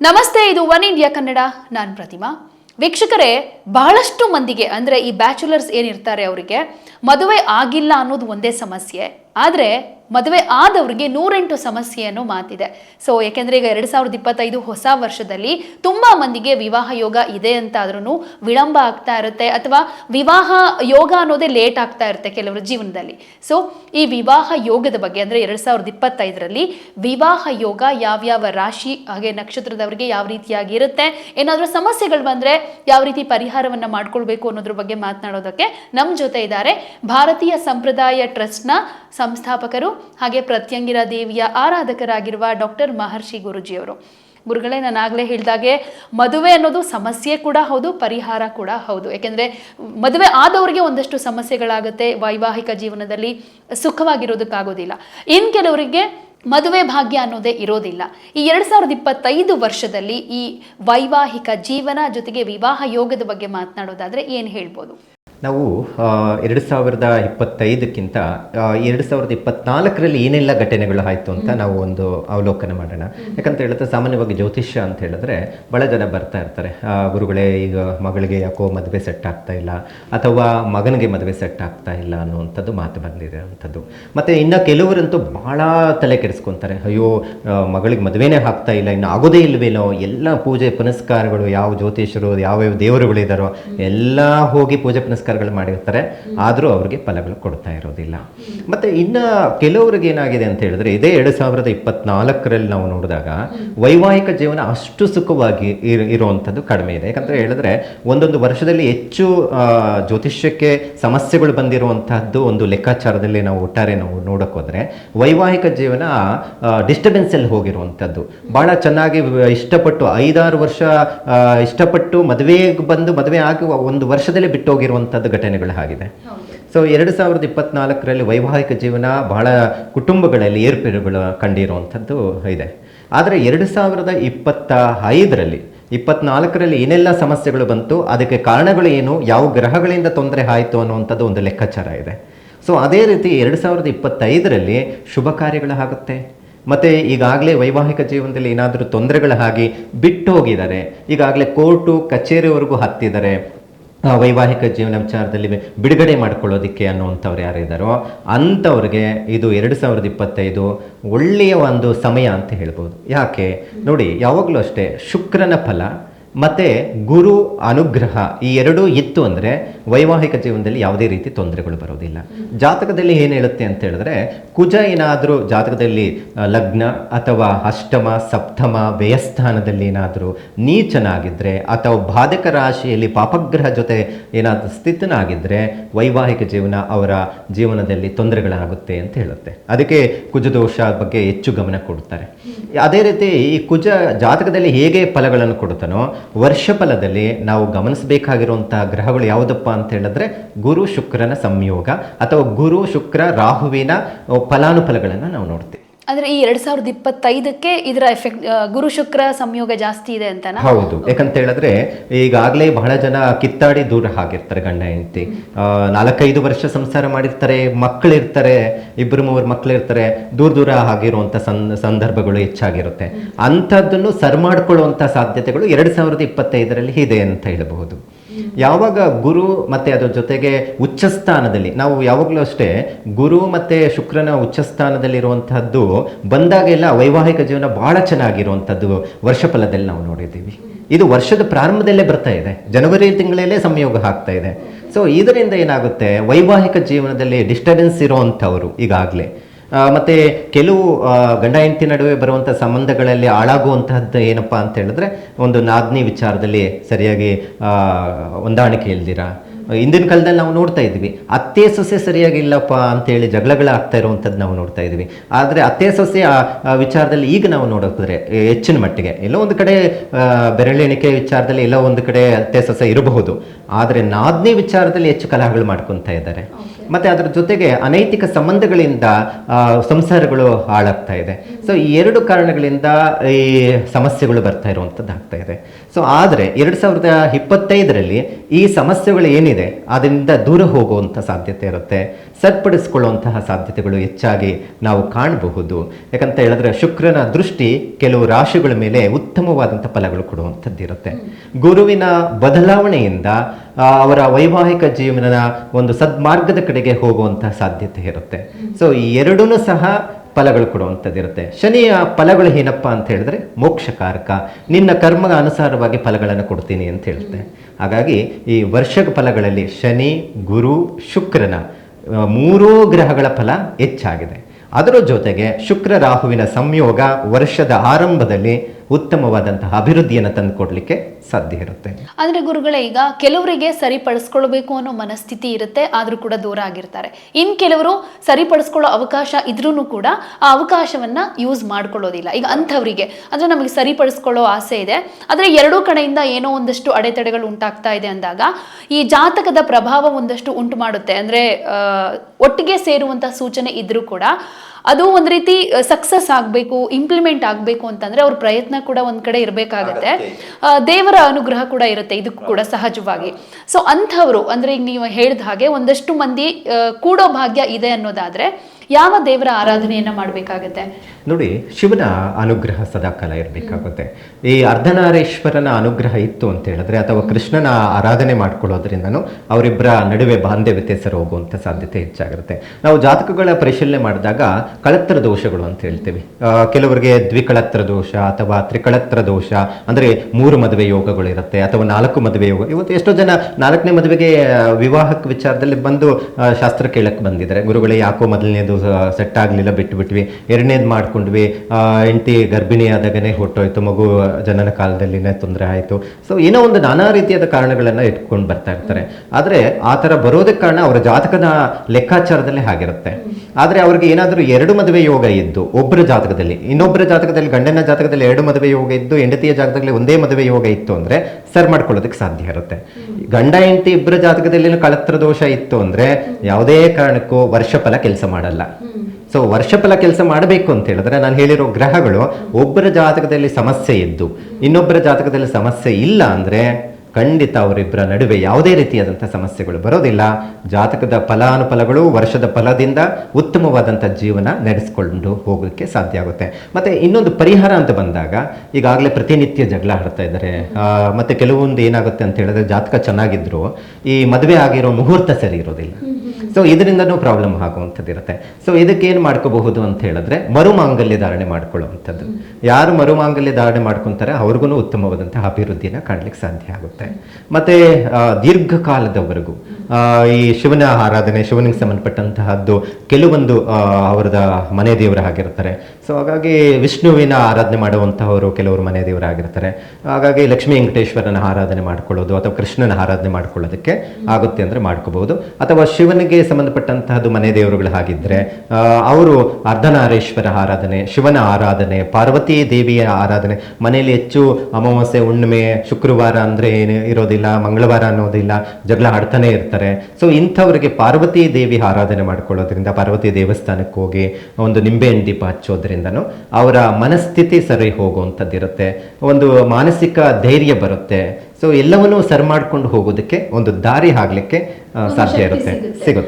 ನಮಸ್ತೆ, ಇದು one India Kannada. ನಾನು ಪ್ರತಿಮಾ. ವೀಕ್ಷಕರೇ, ಬಹಳಷ್ಟು ಮಂದಿಗೆ, ಅಂದರೆ ಈ ಬ್ಯಾಚುಲರ್ಸ್ ಏನಿರ್ತಾರೆ ಅವರಿಗೆ, ಮದುವೆ ಆಗಿಲ್ಲ ಅನ್ನೋದು ಒಂದೇ ಸಮಸ್ಯೆ. ಆದರೆ ಮದುವೆ ಆದವ್ರಿಗೆ ನೂರೆಂಟು ಸಮಸ್ಯೆ ಅನ್ನೋ ಮಾತಿದೆ. ಸೊ ಯಾಕೆಂದ್ರೆ ಈಗ ಎರಡು ಸಾವಿರದ ಇಪ್ಪತ್ತೈದು ಹೊಸ ವರ್ಷದಲ್ಲಿ ತುಂಬಾ ಮಂದಿಗೆ ವಿವಾಹ ಯೋಗ ಇದೆ ಅಂತ ಆದ್ರೂ ವಿಳಂಬ ಆಗ್ತಾ ಇರುತ್ತೆ ಅಥವಾ ವಿವಾಹ ಯೋಗ ಅನ್ನೋದೇ ಲೇಟ್ ಆಗ್ತಾ ಇರುತ್ತೆ ಕೆಲವರ ಜೀವನದಲ್ಲಿ. ಸೊ ಈ ವಿವಾಹ ಯೋಗದ ಬಗ್ಗೆ ಅಂದ್ರೆ ಎರಡ್ ಸಾವಿರದ ಇಪ್ಪತ್ತೈದರಲ್ಲಿ ವಿವಾಹ ಯೋಗ ಯಾವ್ಯಾವ ರಾಶಿ ಹಾಗೆ ನಕ್ಷತ್ರದವರಿಗೆ ಯಾವ ರೀತಿಯಾಗಿ ಇರುತ್ತೆ, ಏನಾದರೂ ಸಮಸ್ಯೆಗಳು ಬಂದ್ರೆ ಯಾವ ರೀತಿ ಪರಿಹಾರವನ್ನ ಮಾಡ್ಕೊಳ್ಬೇಕು ಅನ್ನೋದ್ರ ಬಗ್ಗೆ ಮಾತನಾಡೋದಕ್ಕೆ ನಮ್ಮ ಜೊತೆ ಇದ್ದಾರೆ. ಭಾರತೀಯ ಸಂಪ್ರದಾಯ ಟ್ರಸ್ಟ್ನ ಸಂಸ್ಥಾಪಕರು ಹಾಗೆ ಪ್ರತ್ಯಂಗಿರ ದೇವಿಯ ಆರಾಧಕರಾಗಿರುವ ಡಾಕ್ಟರ್ ಮಹರ್ಷಿ ಗುರುಜಿಯವರು. ಗುರುಗಳೇ, ನಾನು ಆಗಲೇ ಹೇಳಿದಾಗೆ ಮದುವೆ ಅನ್ನೋದು ಸಮಸ್ಯೆ ಕೂಡ ಹೌದು, ಪರಿಹಾರ ಕೂಡ ಹೌದು. ಯಾಕೆಂದರೆ ಮದುವೆ ಆದವರಿಗೆ ಒಂದಷ್ಟು ಸಮಸ್ಯೆಗಳಾಗುತ್ತೆ, ವೈವಾಹಿಕ ಜೀವನದಲ್ಲಿ ಸುಖವಾಗಿರೋದಕ್ಕಾಗೋದಿಲ್ಲ. ಇನ್ನು ಕೆಲವರಿಗೆ ಮದುವೆ ಭಾಗ್ಯ ಅನ್ನೋದೇ ಇರೋದಿಲ್ಲ. ಈ ಎರಡು ಸಾವಿರದ ಇಪ್ಪತ್ತೈದು ವರ್ಷದಲ್ಲಿ ಈ ವೈವಾಹಿಕ ಜೀವನ ಜೊತೆಗೆ ವಿವಾಹ ಯೋಗದ ಬಗ್ಗೆ ಮಾತನಾಡೋದಾದರೆ ಏನು ಹೇಳ್ಬೋದು? ನಾವು ಎರಡು ಸಾವಿರದ ಇಪ್ಪತ್ತೈದಕ್ಕಿಂತ ಎರಡು ಸಾವಿರದ ಇಪ್ಪತ್ನಾಲ್ಕರಲ್ಲಿ ಏನೆಲ್ಲ ಘಟನೆಗಳು ಆಯಿತು ಅಂತ ನಾವು ಒಂದು ಅವಲೋಕನ ಮಾಡೋಣ. ಯಾಕಂತ ಹೇಳಿದ್ರೆ ಸಾಮಾನ್ಯವಾಗಿ ಜ್ಯೋತಿಷ್ಯ ಅಂತ ಹೇಳಿದ್ರೆ ಭಾಳ ಜನ ಬರ್ತಾ ಇರ್ತಾರೆ. ಗುರುಗಳೇ ಈಗ ಮಗಳಿಗೆ ಯಾಕೋ ಮದುವೆ ಸೆಟ್ ಆಗ್ತಾ ಇಲ್ಲ ಅಥವಾ ಮಗನಿಗೆ ಮದುವೆ ಸೆಟ್ ಆಗ್ತಾ ಇಲ್ಲ ಅನ್ನುವಂಥದ್ದು ಮಾತು ಬಂದಿದೆ ಅಂಥದ್ದು ಮತ್ತು ಇನ್ನು ಕೆಲವರಂತೂ ಭಾಳ ತಲೆ ಕೆಡಿಸ್ಕೊತಾರೆ. ಅಯ್ಯೋ ಮಗಳಿಗೆ ಮದುವೆನೇ ಆಗ್ತಾ ಇಲ್ಲ ಇನ್ನು ಆಗೋದೇ ಇಲ್ವೇನೋ ಎಲ್ಲ ಪೂಜೆ ಪುನಸ್ಕಾರಗಳು ಯಾವ ಜ್ಯೋತಿಷರು ಯಾವ್ಯಾವ ದೇವರುಗಳಿದಾರೋ ಎಲ್ಲ ಹೋಗಿ ಪೂಜೆ ಪುನಸ್ಕಾರಗಳು ಮಾಡಿರ್ತಾರೆ. ಆದರೂ ಅವ್ರಿಗೆ ಫಲಗಳು ಕೊಡ್ತಾ ಇರೋದಿಲ್ಲ. ಮತ್ತು ಇನ್ನು ಕೆಲವ್ರಿಗೆ ಏನಾಗಿದೆ ಅಂತ ಹೇಳಿದ್ರೆ ಇದೇ ಎರಡು ಸಾವಿರದ ಇಪ್ಪತ್ನಾಲ್ಕರಲ್ಲಿ ನಾವು ನೋಡಿದಾಗ ವೈವಾಹಿಕ ಜೀವನ ಅಷ್ಟು ಸುಖವಾಗಿ ಇರ ಇರುವಂಥದ್ದು ಕಡಿಮೆ ಇದೆ. ಯಾಕಂದರೆ ಹೇಳಿದ್ರೆ ಒಂದೊಂದು ವರ್ಷದಲ್ಲಿ ಹೆಚ್ಚು ಜ್ಯೋತಿಷ್ಯಕ್ಕೆ ಸಮಸ್ಯೆಗಳು ಬಂದಿರುವಂತಹದ್ದು ಒಂದು ಲೆಕ್ಕಾಚಾರದಲ್ಲಿ ನಾವು ಒಟ್ಟಾರೆ ನಾವು ನೋಡೋಕ್ಕೋದ್ರೆ ವೈವಾಹಿಕ ಜೀವನ ಡಿಸ್ಟರ್ಬೆನ್ಸಲ್ಲಿ ಹೋಗಿರುವಂಥದ್ದು. ಬಹಳ ಚೆನ್ನಾಗಿ ಇಷ್ಟಪಟ್ಟು ಐದಾರು ವರ್ಷ ಇಷ್ಟಪಟ್ಟು ಮದುವೆಗೆ ಬಂದು ಮದುವೆ ಆಗಿ ಒಂದು ವರ್ಷದಲ್ಲಿ ಬಿಟ್ಟು ಹೋಗಿರುವಂಥದ್ದು ಘಟನೆಗಳು ಆಗಿದೆ. ಸೊ ಎರಡು ಸಾವಿರದ ಇಪ್ಪತ್ನಾಲ್ಕರಲ್ಲಿ ವೈವಾಹಿಕ ಜೀವನ ಬಹಳ ಕುಟುಂಬಗಳಲ್ಲಿ ಏರ್ಪೇರುಗಳು ಕಂಡಿರುವಂಥದ್ದು ಇದೆ. ಆದರೆ ಎರಡು ಸಾವಿರದ ಇಪ್ಪತ್ತ ಐದರಲ್ಲಿ ಇಪ್ಪತ್ನಾಲ್ಕರಲ್ಲಿ ಏನೆಲ್ಲ ಸಮಸ್ಯೆಗಳು ಬಂತು ಅದಕ್ಕೆ ಕಾರಣಗಳು ಏನು ಯಾವ ಗ್ರಹಗಳಿಂದ ತೊಂದರೆ ಆಯಿತು ಅನ್ನುವಂಥದ್ದು ಒಂದು ಲೆಕ್ಕಾಚಾರ ಇದೆ. ಸೊ ಅದೇ ರೀತಿ ಎರಡು ಸಾವಿರದ ಇಪ್ಪತ್ತೈದರಲ್ಲಿ ಶುಭ ಕಾರ್ಯಗಳು ಆಗುತ್ತೆ. ಮತ್ತು ಈಗಾಗಲೇ ವೈವಾಹಿಕ ಜೀವನದಲ್ಲಿ ಏನಾದರೂ ತೊಂದರೆಗಳಾಗಿ ಬಿಟ್ಟು ಹೋಗಿದ್ದಾರೆ ಈಗಾಗಲೇ ಕೋರ್ಟು ಕಚೇರಿವರೆಗೂ ಹತ್ತಿದ್ದಾರೆ ವೈವಾಹಿಕ ಜೀವನ ವಿಚಾರದಲ್ಲಿ ಬಿಡುಗಡೆ ಮಾಡ್ಕೊಳ್ಳೋದಿಕ್ಕೆ ಅನ್ನುವಂಥವ್ರು ಯಾರಿದ್ದಾರೋ ಅಂಥವ್ರಿಗೆ ಇದು ಎರಡು ಸಾವಿರದ ಇಪ್ಪತ್ತೈದು ಒಳ್ಳೆಯ ಒಂದು ಸಮಯ ಅಂತ ಹೇಳ್ಬೋದು. ಯಾಕೆ? ನೋಡಿ, ಯಾವಾಗಲೂ ಅಷ್ಟೇ ಶುಕ್ರನ ಫಲ ಮತ್ತು ಗುರು ಅನುಗ್ರಹ ಈ ಎರಡೂ ಇತ್ತು ಅಂದರೆ ವೈವಾಹಿಕ ಜೀವನದಲ್ಲಿ ಯಾವುದೇ ರೀತಿ ತೊಂದರೆಗಳು ಬರೋದಿಲ್ಲ. ಜಾತಕದಲ್ಲಿ ಏನು ಹೇಳುತ್ತೆ ಅಂತ ಹೇಳಿದ್ರೆ ಕುಜ ಏನಾದರೂ ಜಾತಕದಲ್ಲಿ ಲಗ್ನ ಅಥವಾ ಅಷ್ಟಮ, ಸಪ್ತಮ, ವ್ಯಯಸ್ಥಾನದಲ್ಲಿ ಏನಾದರೂ ನೀಚನಾಗಿದ್ದರೆ ಅಥವಾ ಬಾಧಕ ರಾಶಿಯಲ್ಲಿ ಪಾಪಗ್ರಹ ಜೊತೆ ಏನಾದರೂ ಸ್ಥಿತನಾಗಿದ್ದರೆ ವೈವಾಹಿಕ ಜೀವನ ಅವರ ಜೀವನದಲ್ಲಿ ತೊಂದರೆಗಳಾಗುತ್ತೆ ಅಂತ ಹೇಳುತ್ತೆ. ಅದಕ್ಕೆ ಕುಜದೋಷ ಬಗ್ಗೆ ಹೆಚ್ಚು ಗಮನ ಕೊಡ್ತಾರೆ ಅದೇ ರೀತಿ ಈ ಕುಜ ಜಾತಕದಲ್ಲಿ ಹೇಗೆ ಫಲಗಳನ್ನು ಕೊಡ್ತಾನೋ ವರ್ಷ ಫಲದಲ್ಲಿ ನಾವು ಗಮನಿಸಬೇಕಾಗಿರುವಂತಹ ಗ್ರಹಗಳು ಯಾವುದಪ್ಪ ಅಂತ ಹೇಳಿದ್ರೆ ಗುರು ಶುಕ್ರನ ಸಂಯೋಗ ಅಥವಾ ಗುರು ಶುಕ್ರ ರಾಹುವಿನ ಫಲಾನುಫಲಗಳನ್ನು ನಾವು ನೋಡ್ತೀವಿ. ಅಂದ್ರೆ ಈ ಎರಡ್ ಸಾವಿರದ ಇಪ್ಪತ್ತೈದಕ್ಕೆ ಇದರ ಎಫೆಕ್ಟ್ ಗುರು ಶುಕ್ರ ಸಂಯೋಗ ಜಾಸ್ತಿ ಇದೆ ಅಂತ ಹೌದು. ಯಾಕಂತ ಹೇಳಿದ್ರೆ ಈಗಾಗಲೇ ಬಹಳ ಜನ ಕಿತ್ತಾಡಿ ದೂರ ಆಗಿರ್ತಾರೆ ಗಂಡ ಹೆಂಡತಿ. ನಾಲ್ಕೈದು ವರ್ಷ ಸಂಸಾರ ಮಾಡಿರ್ತಾರೆ ಮಕ್ಕಳಿರ್ತಾರೆ ಇಬ್ಬರು ಮೂವರು ಮಕ್ಕಳಿರ್ತಾರೆ ದೂರ ದೂರ ಆಗಿರುವಂತ ಸಂದರ್ಭಗಳು ಹೆಚ್ಚಾಗಿರುತ್ತೆ. ಅಂಥದ್ದನ್ನು ಸರ್ ಮಾಡ್ಕೊಳ್ಳುವಂಥ ಸಾಧ್ಯತೆಗಳು ಎರಡ್ ಸಾವಿರದ ಇಪ್ಪತ್ತೈದರಲ್ಲಿ ಇದೆ ಅಂತ ಹೇಳಬಹುದು. ಯಾವಾಗ ಗುರು ಮತ್ತೆ ಅದ್ರ ಜೊತೆಗೆ ಉಚ್ಚಸ್ಥಾನದಲ್ಲಿ ನಾವು ಯಾವಾಗಲೂ ಅಷ್ಟೇ ಗುರು ಮತ್ತೆ ಶುಕ್ರನ ಉಚ್ಚ ಸ್ಥಾನದಲ್ಲಿರುವಂತಹದ್ದು ಬಂದಾಗೆಲ್ಲ ವೈವಾಹಿಕ ಜೀವನ ಬಹಳ ಚೆನ್ನಾಗಿರುವಂಥದ್ದು ವರ್ಷಫಲದಲ್ಲಿ ನಾವು ನೋಡಿದ್ದೀವಿ. ಇದು ವರ್ಷದ ಪ್ರಾರಂಭದಲ್ಲೇ ಬರ್ತಾ ಇದೆ. ಜನವರಿ ತಿಂಗಳಲ್ಲೇ ಸಂಯೋಗ ಆಗ್ತಾ ಇದೆ. ಸೊ ಇದರಿಂದ ಏನಾಗುತ್ತೆ? ವೈವಾಹಿಕ ಜೀವನದಲ್ಲಿ ಡಿಸ್ಟರ್ಬೆನ್ಸ್ ಇರುವಂಥವ್ರು ಈಗಾಗಲೇ. ಆ, ಮತ್ತೆ ಕೆಲವು ಗಂಡ ಹೆಂಡತಿ ನಡುವೆ ಬರುವಂಥ ಸಂಬಂಧಗಳಲ್ಲಿ ಹಾಳಾಗುವಂತಹದ್ದು ಏನಪ್ಪ ಅಂತ ಹೇಳಿದ್ರೆ, ಒಂದು ನಾದ್ನಿ ವಿಚಾರದಲ್ಲಿ ಸರಿಯಾಗಿ ಹೊಂದಾಣಿಕೆ ಇಲ್ದಿರ? ಹಿಂದಿನ ಕಾಲದಲ್ಲಿ ನಾವು ನೋಡ್ತಾ ಇದ್ವಿ. ಅತ್ತೆ ಸೊಸೆ ಸರಿಯಾಗಿಲ್ಲಪ್ಪ ಅಂತೇಳಿ ಜಗಳಗಳಾಗ್ತಾ ಇರುವಂಥದ್ದು ನಾವು ನೋಡ್ತಾ ಇದ್ವಿ. ಆದರೆ ಅತ್ತೆ ಸೊಸೆ, ಆ ವಿಚಾರದಲ್ಲಿ ಈಗ ನಾವು ನೋಡೋದ್ರೆ ಹೆಚ್ಚಿನ ಮಟ್ಟಿಗೆ, ಎಲ್ಲೋ ಒಂದು ಕಡೆ ಬೆರಳೆಣಿಕೆ ವಿಚಾರದಲ್ಲಿ ಎಲ್ಲೋ ಒಂದು ಕಡೆ ಅತ್ತೆ ಸೊಸೆ ಇರಬಹುದು. ಆದರೆ ನಾದ್ನಿ ವಿಚಾರದಲ್ಲಿ ಹೆಚ್ಚು ಕಲಹಗಳು ಮಾಡ್ಕೊತಾ ಇದ್ದಾರೆ. ಮತ್ತೆ ಅದರ ಜೊತೆಗೆ ಅನೈತಿಕ ಸಂಬಂಧಗಳಿಂದ ಸಂಸಾರಗಳು ಹಾಳಾಗ್ತಾ ಇದೆ. ಸೊ ಈ ಎರಡು ಕಾರಣಗಳಿಂದ ಈ ಸಮಸ್ಯೆಗಳು ಬರ್ತಾ ಇರುವಂಥದ್ದು ಆಗ್ತಾ ಇದೆ. ಸೊ ಆದರೆ ಎರಡು ಸಾವಿರದ ಇಪ್ಪತ್ತೈದರಲ್ಲಿ ಈ ಸಮಸ್ಯೆಗಳು ಏನಿದೆ, ಅದರಿಂದ ದೂರ ಹೋಗುವಂಥ ಸಾಧ್ಯತೆ ಇರುತ್ತೆ. ಸರಿಪಡಿಸ್ಕೊಳ್ಳುವಂತಹ ಸಾಧ್ಯತೆಗಳು ಹೆಚ್ಚಾಗಿ ನಾವು ಕಾಣಬಹುದು. ಯಾಕಂತ ಹೇಳಿದ್ರೆ ಶುಕ್ರನ ದೃಷ್ಟಿ ಕೆಲವು ರಾಶಿಗಳ ಮೇಲೆ ಉತ್ತಮವಾದಂಥ ಫಲಗಳು ಕೊಡುವಂಥದ್ದು ಇರುತ್ತೆ ಗುರುವಿನ ಬದಲಾವಣೆಯಿಂದ ಅವರ ವೈವಾಹಿಕ ಜೀವನದ ಒಂದು ಸದ್ಮಾರ್ಗದ ಕಡೆಗೆ ಹೋಗುವಂತಹ ಸಾಧ್ಯತೆ ಇರುತ್ತೆ. ಸೊ ಈ ಎರಡೂ ಸಹ ಫಲಗಳು ಕೊಡುವಂಥದ್ದು ಇರುತ್ತೆ. ಶನಿಯ ಫಲಗಳು ಏನಪ್ಪ ಅಂತ ಹೇಳಿದ್ರೆ ಮೋಕ್ಷಕಾರಕ. ನಿನ್ನ ಕರ್ಮದ ಅನುಸಾರವಾಗಿ ಫಲಗಳನ್ನು ಕೊಡ್ತೀನಿ ಅಂತ ಹೇಳುತ್ತೆ ಹಾಗಾಗಿ ಈ ವರ್ಷದ ಫಲಗಳಲ್ಲಿ ಶನಿ, ಗುರು, ಶುಕ್ರನ ಮೂರೂ ಗ್ರಹಗಳ ಫಲ ಹೆಚ್ಚಾಗಿದೆ. ಅದರ ಜೊತೆಗೆ ಶುಕ್ರ ರಾಹುವಿನ ಸಂಯೋಗ ವರ್ಷದ ಆರಂಭದಲ್ಲಿ ಉತ್ತಮವಾದಂತಹ ಅಭಿವೃದ್ಧಿಯನ್ನು ತಂದುಕೊಡ್ಲಿಕ್ಕೆ ಸಾಧ್ಯ ಇರುತ್ತೆ. ಅಂದ್ರೆ ಗುರುಗಳೇ, ಈಗ ಕೆಲವರಿಗೆ ಸರಿಪಡಿಸ್ಕೊಳ್ಬೇಕು ಅನ್ನೋ ಮನಸ್ಥಿತಿ ಇರುತ್ತೆ, ಆದ್ರೂ ಕೂಡ ದೂರ ಆಗಿರ್ತಾರೆ. ಇನ್ ಕೆಲವರು ಸರಿಪಡಿಸ್ಕೊಳ್ಳೋ ಅವಕಾಶ ಇದ್ರೂ ಕೂಡ ಆ ಅವಕಾಶವನ್ನ ಯೂಸ್ ಮಾಡ್ಕೊಳ್ಳೋದಿಲ್ಲ. ಈಗ ಅಂಥವರಿಗೆ, ಅಂದ್ರೆ ನಮಗೆ ಸರಿಪಡಿಸ್ಕೊಳ್ಳೋ ಆಸೆ ಇದೆ. ಆದ್ರೆ ಎರಡೂ ಕಡೆಯಿಂದ ಏನೋ ಒಂದಷ್ಟು ಅಡೆತಡೆಗಳು ಉಂಟಾಗ್ತಾ ಇದೆ ಅಂದಾಗ, ಈ ಜಾತಕದ ಪ್ರಭಾವ ಒಂದಷ್ಟು ಉಂಟು ಮಾಡುತ್ತೆ. ಅಂದ್ರೆ ಒಟ್ಟಿಗೆ ಸೇರುವಂತ ಸೂಚನೆ ಇದ್ರೂ ಕೂಡ ಅದು ಒಂದು ರೀತಿ ಸಕ್ಸಸ್ ಆಗಬೇಕು ಇಂಪ್ಲಿಮೆಂಟ್ ಆಗಬೇಕು ಅಂತಂದ್ರೆ ಅವ್ರ ಪ್ರಯತ್ನ ಕೂಡ ಒಂದು ಕಡೆ ಇರಬೇಕಾಗತ್ತೆ. ದೇವರ ಅನುಗ್ರಹ ಕೂಡ ಇರುತ್ತೆ ಇದಕ್ಕೂ ಕೂಡ ಸಹಜವಾಗಿ. ಸೊ ಅಂಥವ್ರು ಅಂದ್ರೆ ಈಗ ನೀವು ಹೇಳಿದ ಹಾಗೆ ಒಂದಷ್ಟು ಮಂದಿ ಕೂಡೋ ಭಾಗ್ಯ ಇದೆ ಅನ್ನೋದಾದ್ರೆ ಯಾವ ದೇವರ ಆರಾಧನೆಯನ್ನ ಮಾಡ್ಬೇಕಾಗತ್ತೆ? ನೋಡಿ, ಶಿವನ ಅನುಗ್ರಹ ಸದಾಕಾಲ ಇರಬೇಕಾಗುತ್ತೆ. ಈ ಅರ್ಧನಾರೇಶ್ವರನ ಅನುಗ್ರಹ ಇತ್ತು ಅಂತ ಹೇಳಿದ್ರೆ, ಅಥವಾ ಕೃಷ್ಣನ ಆರಾಧನೆ ಮಾಡ್ಕೊಳ್ಳೋದ್ರಿಂದನೂ ಅವರಿಬ್ಬರ ನಡುವೆ ಬಾಂಧವ್ಯತೆ ವ್ಯತ್ಯಾಸ ಹೋಗುವಂಥ ಸಾಧ್ಯತೆ ಹೆಚ್ಚಾಗಿರುತ್ತೆ ನಾವು ಜಾತಕಗಳ ಪರಿಶೀಲನೆ ಮಾಡಿದಾಗ ಕಳತ್ರ ದೋಷಗಳು ಅಂತ ಹೇಳ್ತೀವಿ. ಕೆಲವರಿಗೆ ದ್ವಿಕಳತ್ರ ದೋಷ ಅಥವಾ ತ್ರಿಕಳತ್ರ ದೋಷ, ಅಂದ್ರೆ ಮೂರು ಮದುವೆ ಯೋಗಗಳು ಇರುತ್ತೆ ಅಥವಾ ನಾಲ್ಕು ಮದುವೆ ಯೋಗ. ಇವತ್ತು ಎಷ್ಟೋ ಜನ ನಾಲ್ಕನೇ ಮದುವೆಗೆ ವಿವಾಹಕ್ಕೆ ವಿವಾಹಕ ವಿಚಾರದಲ್ಲಿ ಬಂದು ಶಾಸ್ತ್ರ ಕೇಳಕ್ಕೆ ಬಂದಿದ್ದಾರೆ. ಗುರುಗಳೇ, ಯಾಕೋ ಮೊದಲನೇದು ಸೆಟ್ ಆಗಲಿಲ್ಲ ಬಿಟ್ಟು ಬಿಟ್ವಿ ಎರಡನೇದು ಮಾಡ್ಕೊಂಡ್ವಿ. ಹೆಂಡತಿ ಗರ್ಭಿಣಿ ಆದಾಗನೇ ಹೊಟ್ಟೋಯ್ತು ಮಗು ಜನನ ಕಾಲದಲ್ಲಿನೇ ತೊಂದರೆ ಆಯಿತು. ಸೊ ಏನೋ ಒಂದು ನಾನಾ ರೀತಿಯಾದ ಕಾರಣಗಳನ್ನು ಇಟ್ಕೊಂಡು ಬರ್ತಾ ಇರ್ತಾರೆ. ಆದರೆ, ಆ ಥರ ಬರೋದಕ್ಕೆ ಕಾರಣ ಅವರ ಜಾತಕದ ಲೆಕ್ಕಾಚಾರದಲ್ಲೇ ಆಗಿರುತ್ತೆ. ಆದರೆ, ಅವ್ರಿಗೆ ಏನಾದರೂ ಎರಡು ಮದುವೆ ಯೋಗ ಇದ್ದು ಒಬ್ಬರ ಜಾತಕದಲ್ಲಿ ಇನ್ನೊಬ್ಬರ ಜಾತಕದಲ್ಲಿ, ಗಂಡನ ಜಾತಕದಲ್ಲಿ ಎರಡು ಮದುವೆ ಯೋಗ ಇದ್ದು, ಹೆಂಡತಿಯ ಜಾತಕದಲ್ಲಿ ಒಂದೇ ಮದುವೆ ಯೋಗ ಇತ್ತು ಅಂದರೆ, ಸರ್ ಮಾಡ್ಕೊಳ್ಳೋದಕ್ಕೆ ಸಾಧ್ಯ ಇರುತ್ತೆ. ಗಂಡ, ಹೆಂಡತಿ ಇಬ್ಬರ ಜಾತಕದಲ್ಲಿ ಕಳತ್ರ ದೋಷ ಇತ್ತು ಅಂದರೆ, ಯಾವುದೇ ಕಾರಣಕ್ಕೂ ವರ್ಷಫಲ ಕೆಲಸ ಮಾಡಲ್ಲ. ಸೊ ವರ್ಷಫಲ ಕೆಲಸ ಮಾಡಬೇಕು ಅಂತ ಹೇಳಿದ್ರೆ ನಾನು ಹೇಳಿರೋ ಗ್ರಹಗಳು ಒಬ್ಬರ ಜಾತಕದಲ್ಲಿ ಸಮಸ್ಯೆ ಇದ್ದು, ಇನ್ನೊಬ್ಬರ ಜಾತಕದಲ್ಲಿ ಸಮಸ್ಯೆ ಇಲ್ಲ ಅಂದರೆ ಖಂಡಿತ ಅವರಿಬ್ಬರ ನಡುವೆ ಯಾವುದೇ ರೀತಿಯಾದಂಥ ಸಮಸ್ಯೆಗಳು ಬರೋದಿಲ್ಲ. ಜಾತಕದ ಫಲಾನುಫಲಗಳು ವರ್ಷದ ಫಲದಿಂದ ಉತ್ತಮವಾದಂಥ ಜೀವನ ನಡೆಸ್ಕೊಂಡು ಹೋಗೋಕ್ಕೆ ಸಾಧ್ಯ ಆಗುತ್ತೆ. ಮತ್ತು ಇನ್ನೊಂದು ಪರಿಹಾರ ಅಂತ ಬಂದಾಗ, ಈಗಾಗಲೇ ಪ್ರತಿನಿತ್ಯ ಜಗಳ ಆಡ್ತಾ ಇದ್ದಾರೆ. ಮತ್ತು ಕೆಲವೊಂದು ಏನಾಗುತ್ತೆ ಅಂತ ಹೇಳಿದ್ರೆ ಜಾತಕ ಚೆನ್ನಾಗಿದ್ದರೂ ಈ ಮದುವೆ ಆಗಿರೋ ಮುಹೂರ್ತ ಸರಿ ಇರೋದಿಲ್ಲ. ಸೊ ಇದರಿಂದನೂ ಪ್ರಾಬ್ಲಮ್ ಆಗುವಂಥದ್ದು ಇರುತ್ತೆ ಸೊ ಇದಕ್ಕೆ ಏನು ಮಾಡ್ಕೋಬಹುದು ಅಂತ ಹೇಳಿದ್ರೆ, ಮರುಮಾಂಗಲ್ಯ ಧಾರಣೆ ಮಾಡ್ಕೊಳ್ಳುವಂಥದ್ದು. ಯಾರು ಮರುಮಾಂಗಲ್ಯ ಧಾರಣೆ ಮಾಡ್ಕೊತಾರೆ ಅವ್ರಿಗೂ ಉತ್ತಮವಾದಂತಹ ಅಭಿವೃದ್ಧಿನ ಕಾಣಲಿಕ್ಕೆ ಸಾಧ್ಯ ಆಗುತ್ತೆ. ಮತ್ತೆ ದೀರ್ಘಕಾಲದವರೆಗೂ ಈ ಶಿವನ ಆರಾಧನೆ, ಶಿವನಿಗೆ ಸಂಬಂಧಪಟ್ಟಂತಹದ್ದು ಕೆಲವೊಂದು ಅವರದ ಮನೆ ದೇವರಾಗಿರ್ತಾರೆ ಸೊ ಹಾಗಾಗಿ ವಿಷ್ಣುವಿನ ಆರಾಧನೆ ಮಾಡುವಂತಹವರು ಕೆಲವರು ಮನೆ ದೇವರಾಗಿರ್ತಾರೆ ಹಾಗಾಗಿ ಲಕ್ಷ್ಮೀ ವೆಂಕಟೇಶ್ವರನ ಆರಾಧನೆ ಮಾಡ್ಕೊಳ್ಳೋದು ಅಥವಾ ಕೃಷ್ಣನ ಆರಾಧನೆ ಮಾಡ್ಕೊಳ್ಳೋದಕ್ಕೆ ಆಗುತ್ತೆ ಅಂದ್ರೆ ಮಾಡ್ಕೋಬಹುದು. ಅಥವಾ ಶಿವನಿಗೆ ಸಂಬಂಧಪಟ್ಟಂತಹದ್ದು ಮನೆ ದೇವರುಗಳು ಹಾಗಿದ್ರೆ ಅವರು ಅರ್ಧನಾರೇಶ್ವರ ಆರಾಧನೆ, ಶಿವನ ಆರಾಧನೆ, ಪಾರ್ವತಿ ದೇವಿಯ ಆರಾಧನೆ, ಮನೆಯಲ್ಲಿ ಹೆಚ್ಚು ಅಮಾವಾಸ್ಯೆ, ಹುಣ್ಣಿಮೆ, ಶುಕ್ರವಾರ ಅಂದ್ರೆ ಏನು ಇರೋದಿಲ್ಲ, ಮಂಗಳವಾರ ಅನ್ನೋದಿಲ್ಲ, ಜಗಳ ಆಡ್ತಾನೆ ಇರ್ತಾರೆ. ಸೊ ಇಂಥವ್ರಿಗೆ ಪಾರ್ವತಿ ದೇವಿ ಆರಾಧನೆ ಮಾಡ್ಕೊಳ್ಳೋದ್ರಿಂದ ಪಾರ್ವತಿ ದೇವಸ್ಥಾನಕ್ಕೆ ಹೋಗಿ ಒಂದು ನಿಂಬೆಹಣ್ಣು ದೀಪ ಹಚ್ಚೋದ್ರಿಂದನೂ ಅವರ ಮನಸ್ಥಿತಿ ಸರಿ ಹೋಗುವಂಥದ್ದು ಇರುತ್ತೆ ಒಂದು ಮಾನಸಿಕ ಧೈರ್ಯ ಬರುತ್ತೆ. ಸೊ ಎಲ್ಲವನ್ನೂ ಸರಿ ಮಾಡ್ಕೊಂಡು ಹೋಗೋದಕ್ಕೆ ಒಂದು ದಾರಿ ಆಗ್ಲಿಕ್ಕೆ ಸಾಧ್ಯ ಇರುತ್ತೆ. ಸಿಗುತ್ತೆ.